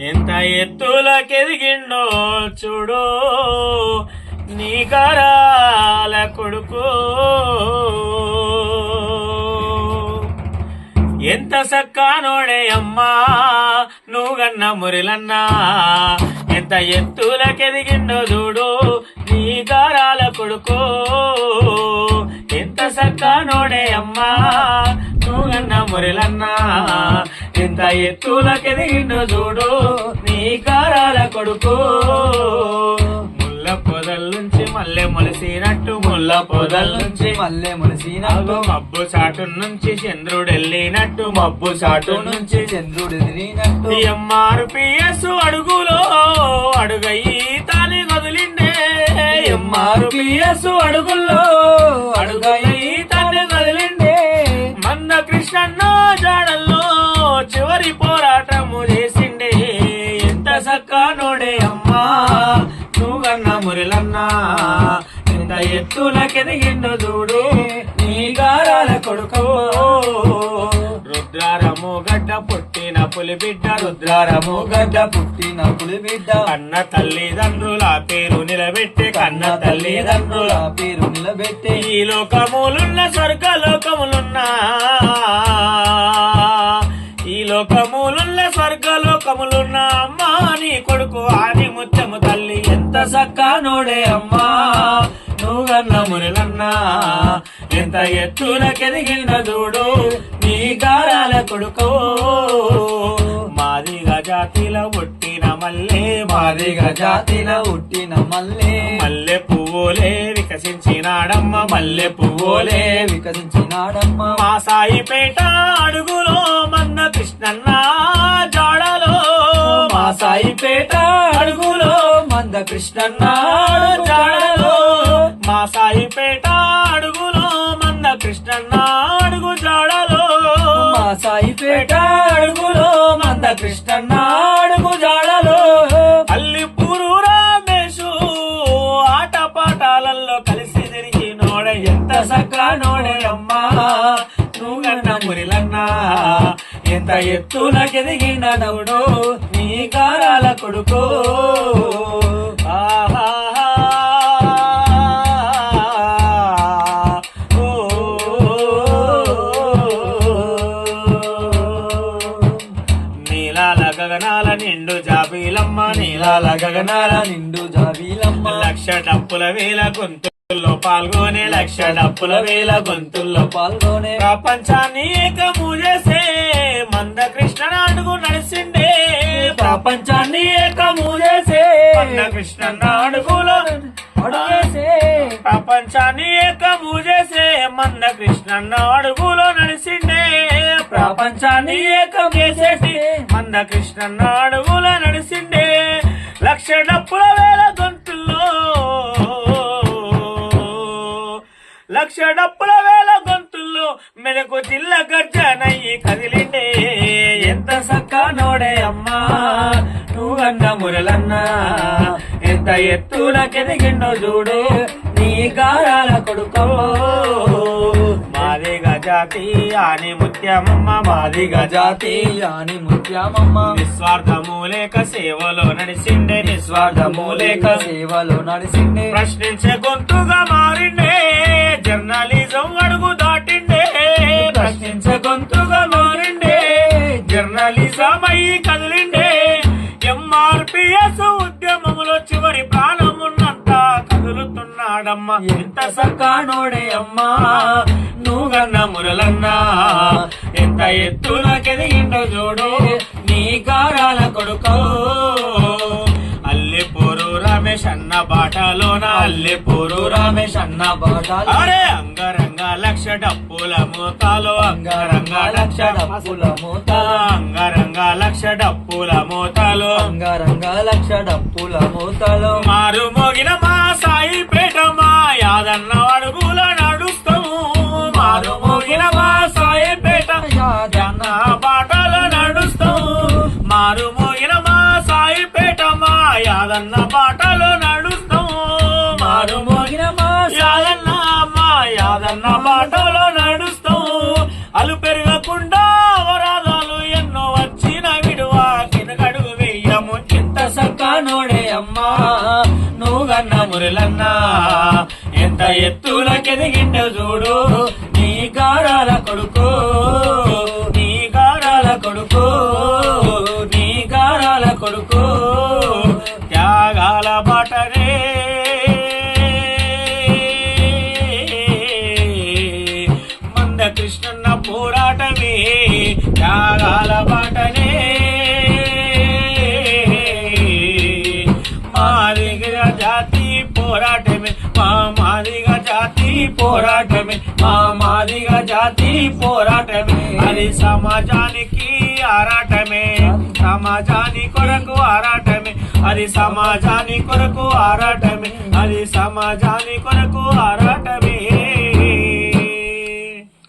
ఎంత ఎత్తులకెదిగిండో చూడు. నీ కరాల కొడుకు. ఎంత సక్కానోడే అమ్మా నువ్వు గన్న మురిలన్నా. ఎంత ఎత్తులకెదిగిండో చూడు. నీ గారాల కొడుకు. ఎంత సక్కానోడే అమ్మా నువ్వు గన్న మురిలన్నా. ఎంత ఎత్తులకెదిగిండో చూడు నీ గారాల కొడుకు. ముల్ల పొదల నుంచి మల్లె మొలిసినట్టు ముల్ల పొదల నుంచి మల్లె మునిసినట్టు అగో మబ్బు చాటు నుంచి చంద్రుడు వెళ్ళినట్టు మబ్బు చాటు నుంచి చంద్రుడు ఎదిరినట్టు ఎంఆర్పిఎస్ అడుగులో అడుగయి తాని వదిలిండే. ఎంఆర్పిఎస్ అడుగుల్లో అడుగయి ఎత్తులకెదిగిండు చూడు నీ గారాల కొడుకవో రుద్రారము గడ్డ పుట్టిన పులి బిడ్డ రుద్రారము గడ్డ పుట్టిన పులి బిడ్డ. కన్న తల్లిదండ్రుల పేరు నిలబెట్టి కన్న తల్లిదండ్రుల పేరు నిలబెట్టి. ఈ లోకములున్న స్వర్గలోకములున్నా ఈ లోకములున్న స్వర్గలోకములున్న అమ్మా నీ కొడుకు ఆని ముత్యము తల్లి ఎంత సక్కానోడే అమ్మా. నువ్వన్న మురలన్నా ఎంత ఎత్తులకెదిగిన చూడు నీ గారాల కొడుకు. మాదిగా జాతిలో పుట్టిన మల్లే మాదిగా జాతి జాతిన పుట్టిన మల్లె. మల్లె పువ్వులే వికసించినాడమ్మ మల్లె పువ్వులే వికసించినాడమ్మ. మా సాయిపేట అడుగులో మన్న కృష్ణన్న జాడలో. మా సాయిపేట అడుగులో మంద కృష్ణన్న జాడలో. సాయిపేట అడుగులో మంద కృష్ణన్న అడుగు జాడలో అల్లిపూరు రామేశు ఆట పాఠాలలో కలిసి తిరిగి నోడ ఎంత సక్కా నోడే అమ్మా. నువ్వన్న మురిలన్నా ఎంత ఎత్తులకెదిగిన నవ్వుడు నీ కారాల కొడుకో. ఆ నిండు జాబీలమ్మ నీలాల గగనాల నిండు జాబీలమ్మ. లక్ష డప్పుల వేల గొంతుల్లో పాల్గొనే లక్ష డప్పుల వేల గొంతుల్లో పాల్గొనే. ప్రపంచాన్ని ఏకము చేసే మంద కృష్ణ అడుగు నడిసిండే ప్రపంచాన్ని ఏకము చేసే మంద కృష్ణ అడుగులో అడుగేసే. ప్రపంచాన్ని ఏకము చేసే మంద కృష్ణ అడుగులో నడిసిండే ప్రపంచాన్ని ఏకం చేసేసి మంద కృష్ణ అడుగులో నడిసిండే లక్ష డప్పుల వేల గొంతుల్లో. లక్ష డప్పుల వేల గొంతుల్లో మెలకు చిల్ల గర్జనయ్యి కదిలిండే ఎంత సక్కా నోడే అమ్మా నువ్వన్న మురలన్నా ఎంత ఎత్తున కెదిగిండో చూడు నీ గారాల కొడుకో. అని ముత్యమమ్మ మాది గజాతి. అని ముత్యామమ్మ. నిస్వార్థము లేక సేవలో నడిసిండే నిస్వార్థము లేక సేవలో నడిసిండే. ప్రశ్నించే గొంతుగా మారిండే జర్నలిజం కదులుతున్నాడమ్మా ఎంత సక్కానోడే అమ్మా. నువ్వన్న మురలన్నా ఎంత ఎత్తులకెదిగిండో చూడు నీ గారాల కొడుకో. అల్లెపూరు రమేష్ అన్న బాటలోన. అల్లెపూరు రమేష్ అన్న బాటాలు అరే అంగరంగ లక్ష డప్పుల మూతాలో. అంగరంగ లక్ష డప్పుల మూత అంగరంగ లక్ష డప్పుల మూతాలో. రంగ లక్ష డప్పుల మూతలో. మారు మోగిన మా బాటలో నడుస్తాము. మారు మోగిన యాదన్న అమ్మా యాదన్న బాటలో నడుస్తాం అలు పెరగకుండా అవరాధాలు ఎన్నో వచ్చిన విడువ. కిందడుగు వెయ్యము చింత సక్క నోడే అమ్మా నువ్వన్న మురలన్నా ఎంత ఎత్తులకెదిగిండ చూడు. నీ గాడాల కొడుకు మాదిగ జాతి పోరాటమే మా మాదిగ జాతి పోరాటమే మా మాదిగ జాతి పోరాటమే అది సమాజానికి ఆరాటమే సమాజాని కొరకు ఆరాటమే అది సమాజాని కొరకు ఆరాటమే అది సమాజాని కొరకు ఆరాటమే